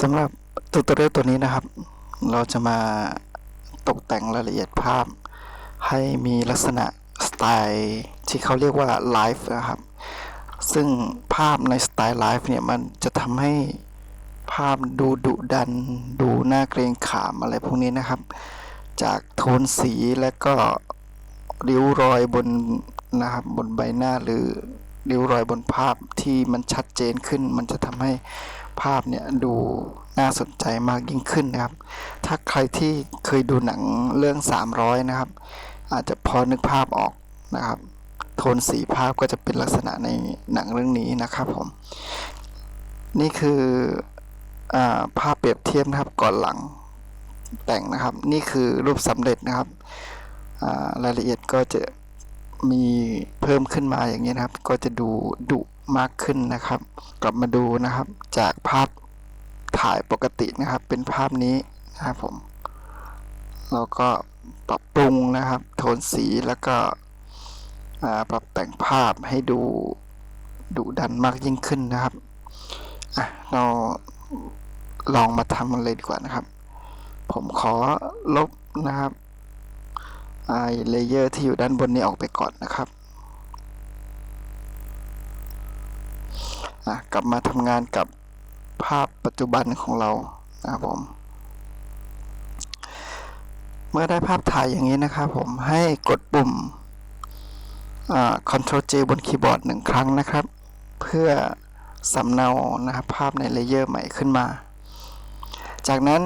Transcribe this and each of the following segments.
สำหรับตูตเรียลตัวนี้นะครับ เราจะมาตกแต่งรายละเอียดภาพ ให้มีลักษณะสไตล์ที่เขาเรียกว่าไลฟ์นะครับ ซึ่งภาพในสไตล์ไลฟ์เนี่ย มันจะทำให้ภาพดูดุดัน ดูน่าเกรงขามอะไรพวกนี้นะครับ จากโทนสีและก็ริ้วรอยบนนะครับบนใบหน้าหรือริ้วรอยบนภาพที่มันชัดเจนขึ้น มันจะทำให้ ภาพเนี่ยดูน่าสนใจมากยิ่งขึ้นนะครับ ถ้าใครที่เคยดูหนังเรื่อง 300 นะครับ อาจจะพอนึกภาพออกนะครับ โทนสีภาพก็จะเป็นลักษณะในหนังเรื่องนี้นะครับผม นี่คืออภาพเปรียบเทียบนะครับก่อนหลังแต่งนะครับ นี่คือรูปสำเร็จนะครับรายละเอียดก็จะมีเพิ่มขึ้นมาอย่างนี้นะครับ ก็จะดูดุ มากขึ้นนะครับ กลับมาดูนะครับ จากภาพถ่ายปกตินะครับ เป็นภาพนี้นะครับผมเราก็ปรับปรุงนะครับ โทนสีแล้วก็ปรับแต่งภาพให้ดูดุดันมากยิ่งขึ้นนะครับอะเราลองมาทำมันเลยดีกว่านะครับ ผมขอลบนะครับไอเลเยอร์ที่อยู่ด้านบนนี้ออกไปก่อนนะครับ อะกลับมาทำงานกับภาพปัจจุบันของเรานะครับผม เมื่อได้ภาพถ่ายอย่างนี้นะครับผมให้กดปุ่ม Ctrl J บนคีย์บอร์ดหนึ่งครั้งนะครับ เพื่อสำเนานะครับภาพในเลเยอร์ใหม่ขึ้นมา จากนั้น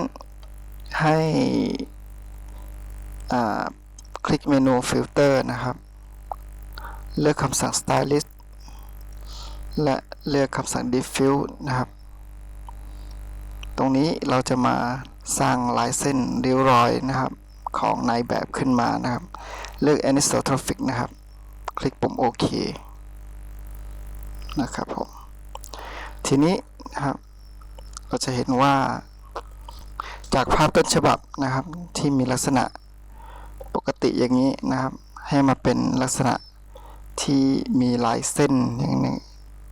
ให้คลิกเมนู Filter นะครับ เลือกคำสั่ง Stylist และเลือกคำสั่ง Diffuse นะครับ ตรงนี้เราจะมาสร้างลายเส้นริ้วรอยนะครับของในแบบขึ้นมานะครับ เลือก Anisotrophic นะครับ คลิกปุ่มโอเคนะครับผม ทีนี้นะครับ เราจะเห็นว่า จากภาพต้นฉบับนะครับ ที่มีลักษณะปกติอย่างนี้นะครับ ให้มาเป็นลักษณะที่มีลายเส้นอย่างนี้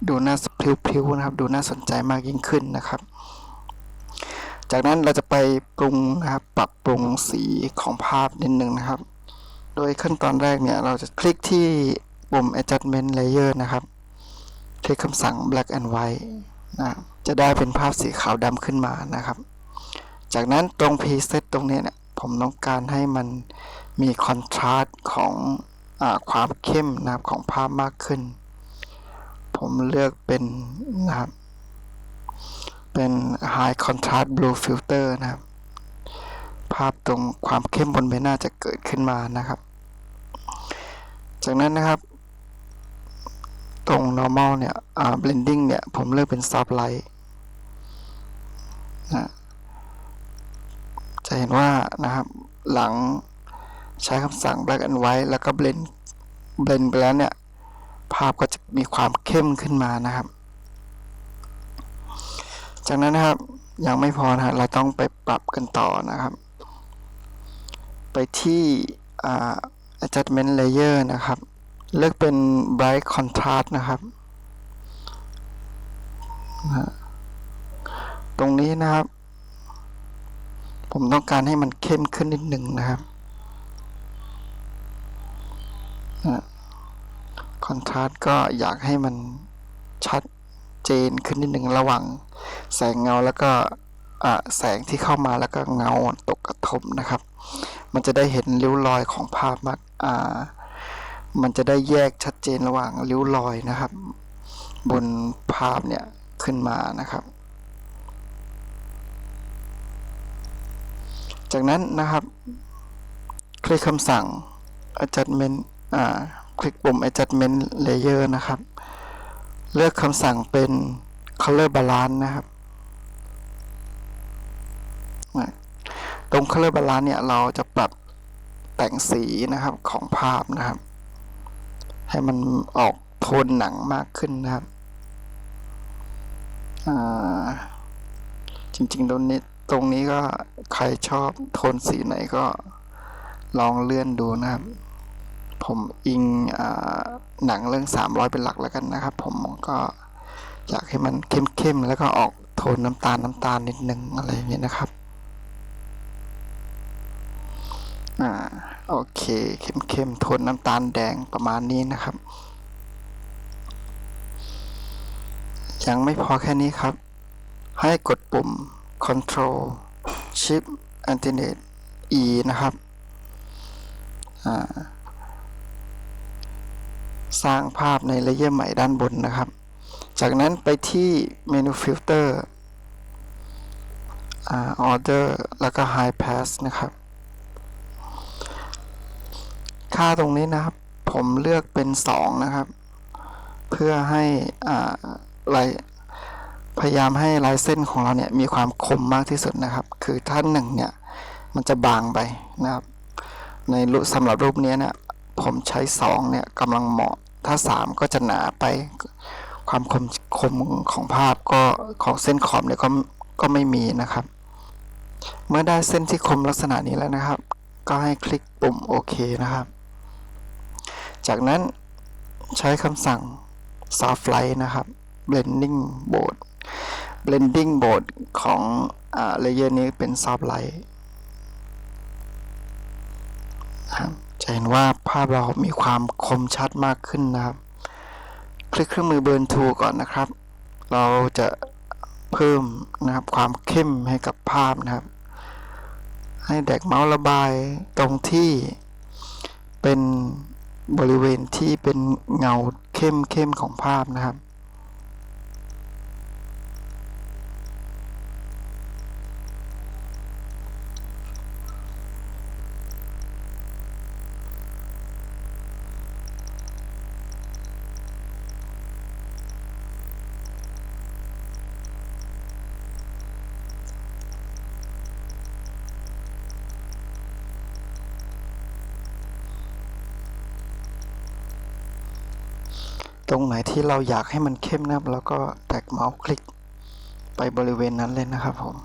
ดูน่าพลิ้วๆนะครับ ดูน่าสนใจมากยิ่งขึ้นนะครับ จากนั้นเราจะไปปรุงนะครับ ปรับปรุงสีของภาพนิดนึงนะครับ โดยขั้นตอนแรกเนี่ย เราจะคลิกที่ปุ่ม adjustment layer นะครับ คลิกคำสั่ง black and white นะครับจะได้เป็นภาพสีขาวดำขึ้นมานะครับ จากนั้นตรง preset ตรงนี้เนี่ย ผมต้องการให้มันมีคอนทราสต์ของอความเข้มนะครับของภาพมากขึ้น ผมเลือกเป็นนะครับ เป็น High Contrast Blue Filter นะครับ ภาพตรงความเข้มบนใบหน้าจะเกิดขึ้นมานะครับ จากนั้นนะครับ ตรง normal เนี่ย blending เนี่ย ผมเลือกเป็น soft light นะจะเห็นว่านะครับหลังใช้คำสั่ง black and white แล้วก็ blend blend ไปแล้วเนี่ย ภาพก็จะมีความเข้มขึ้นมานะครับ จากนั้นนะครับยังไม่พอนะฮะเราต้องไปปรับกันต่อนะครับ ไปที่ adjustment layer นะครับ เลือกเป็น bright contrast นะครับตรงนี้นะครับ ผมต้องการให้มันเข้มขึ้นนิดหนึ่งนะครับ คอนทราสต์ก็อยากให้มันชัดเจนขึ้นนิดหนึ่งระหว่างแสงเงาแล้วก็แสงที่เข้ามาแล้วก็เงาตกกระทบนะครับ มันจะได้เห็นริ้วรอยของภาพมากมันจะได้แยกชัดเจนระหว่างริ้วรอยนะครับ บนภาพเนี่ยขึ้นมานะครับ จากนั้นนะครับ คลิกคำสั่ง adjustment อ่า คลิกปุ่ม adjustment layer นะครับ เลือกคำสั่งเป็น color balance นะครับ ตรง color balance เนี่ย เราจะปรับแต่งสีนะครับของภาพนะครับ ให้มันออกโทนหนังมากขึ้นนะครับ จริงๆตรงนี้ตรงนี้ก็ใครชอบโทนสีไหนก็ลองเลื่อนดูนะครับ ผมอิงอหนังเรื่อง 300 เป็นหลักแล้วกันนะครับ ผมก็อยากให้มันเข้มๆ แล้วก็ออกโทนน้ำตาลน้ำตาลนิดนึงอะไรอย่างเงี้ยนะครับ อ่าโอเคเข้มๆ โทนน้ำตาลแดงประมาณนี้นะครับ ยังไม่พอแค่นี้ครับ ให้กดปุ่ม Control Shift Alternate E นะครับ อ่า สร้างภาพในเลเยอร์ใหม่ด้านบนนะครับ จากนั้นไปที่เมนูฟิลเตอร์อ่า Order แล้วก็ High Pass นะครับ ค่าตรงนี้นะครับ ผมเลือกเป็น 2 นะครับ เพื่อให้ลายพยายามให้ลายเส้นของเราเนี่ยมีความคมมากที่สุดนะครับ คือถ้าหนึ่งเนี่ย มันจะบางไปนะครับ ในสำหรับรูปนี้เนี่ย ผมใช้2เนี่ยกำลังเหมาะ ถ้า 3 ก็จะหนาไป ความคมคมของภาพก็ของเส้นขอบเนี่ยก็ก็ไม่มีนะครับ เมื่อได้เส้นที่คมลักษณะนี้แล้วนะครับ ก็ให้คลิกปุ่มโอเคนะครับ จากนั้นใช้คำสั่ง soft light นะครับ blending mode blending mode ของอ่า layer นี้เป็น soft light ครับ จะเห็นว่าภาพเรามีความคมชัดมากขึ้นนะครับ คลิกเครื่องมือ burn tool ก่อนนะครับ เราจะเพิ่มนะครับความเข้มให้กับภาพนะครับ ให้แดกเมาส์ระบายตรงที่เป็นบริเวณที่เป็นเงาเข้มเข้มของภาพนะครับ ตรงไหนที่เราอยากให้มันเข้มนะครับ แล้วก็แตกเมาส์คลิกไปบริเวณนั้นเลยนะครับผม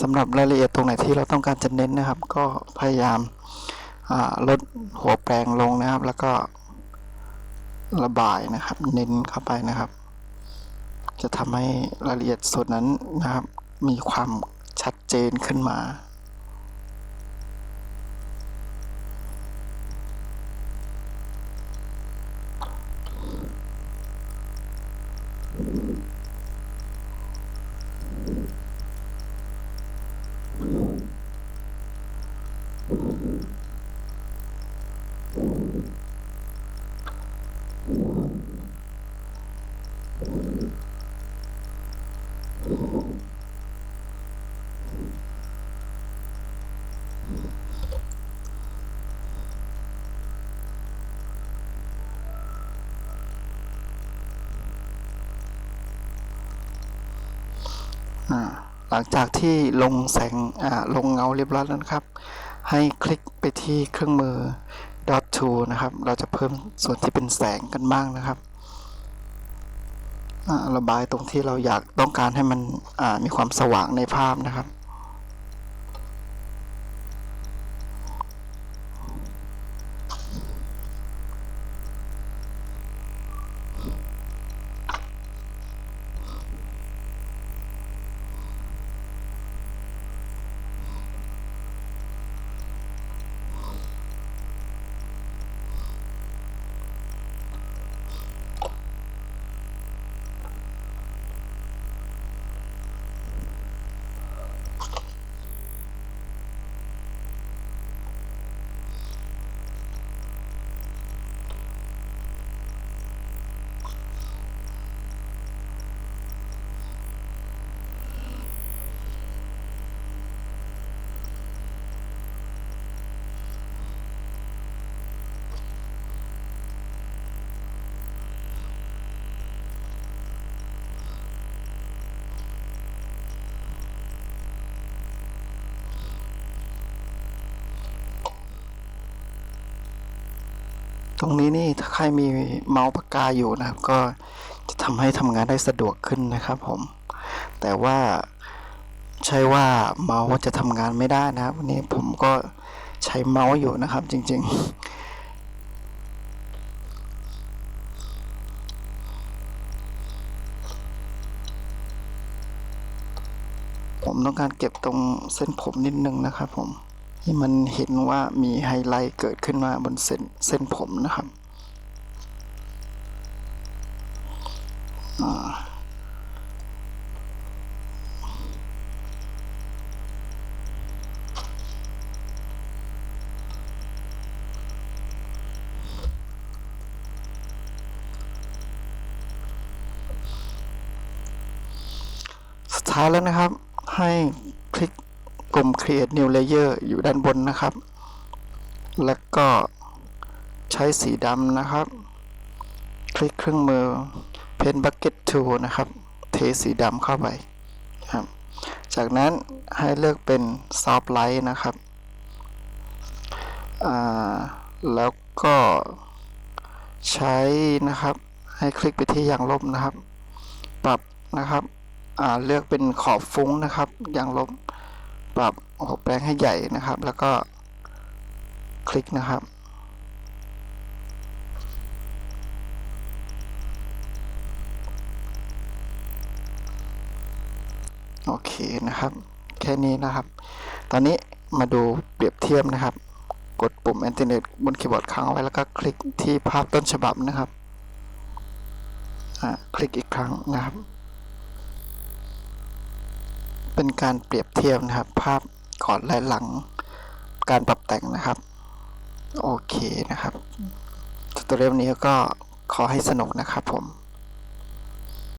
สำหรับรายละเอียดตรงไหนที่เราต้องการจะเน้นนะครับ ก็พยายามาลดหัวแปรงลงนะครับ แล้วก็ระบายนะครับ เน้นเข้าไปนะครับ จะทำให้รายละเอียดส่วนนั้นนะครับ มีความชัดเจนขึ้นมา หลังจากที่ลงแสงลงเงาเรียบร้อยแล้วนะครับ ให้คลิกไปที่เครื่องมือ dot to นะครับ เราจะเพิ่มส่วนที่เป็นแสงกันบ้างนะครับระบายตรงที่เราอยากต้องการให้มันมีความสว่างในภาพนะครับ ตรงนี้นี่ถ้าใครมีเมาส์ปากกาอยู่นะครับ ก็จะทำให้ทำงานได้สะดวกขึ้นนะครับผม แต่ว่าใช่ว่าเมาส์จะทำงานไม่ได้นะครับวันนี้ผมก็ใช้เมาส์อยู่นะครับ จริง ๆผมต้องการเก็บตรงเส้นผมนิดนึงนะครับผม ให้มันเห็นว่ามีไฮไลท์เกิดขึ้นมาบนเส้นเส้นผมนะครับสุดท้ายแล้วนะครับให้ ปุ่ม create new layer อยู่ด้านบนนะครับ แล้วก็ใช้สีดำนะครับ คลิกเครื่องมือ pen bucket tool นะครับ เทสีดำเข้าไปครับจากนั้นให้เลือกเป็น soft light นะครับแล้วก็ใช้นะครับ ให้คลิกไปที่ยางลบนะครับ ปรับนะครับเลือกเป็นขอบฟุ้งนะครับยางลบ ปรับโอ้โหแปลงให้ใหญ่นะครับ แล้วก็คลิกนะครับ โอเคนะครับ แค่นี้นะครับ ตอนนี้มาดูเปรียบเทียบนะครับ กดปุ่ม Internet บนคีย์บอร์ดค้างไว้แล้วก็คลิกที่ภาพต้นฉบับนะครับคลิกอีกครั้งนะครับ เป็นการเปรียบเทียบนะครับ ภาพก่อนและหลังการปรับแต่งนะครับ โอเคนะครับตัวเล่มนี้ก็ขอให้สนุกนะครับผม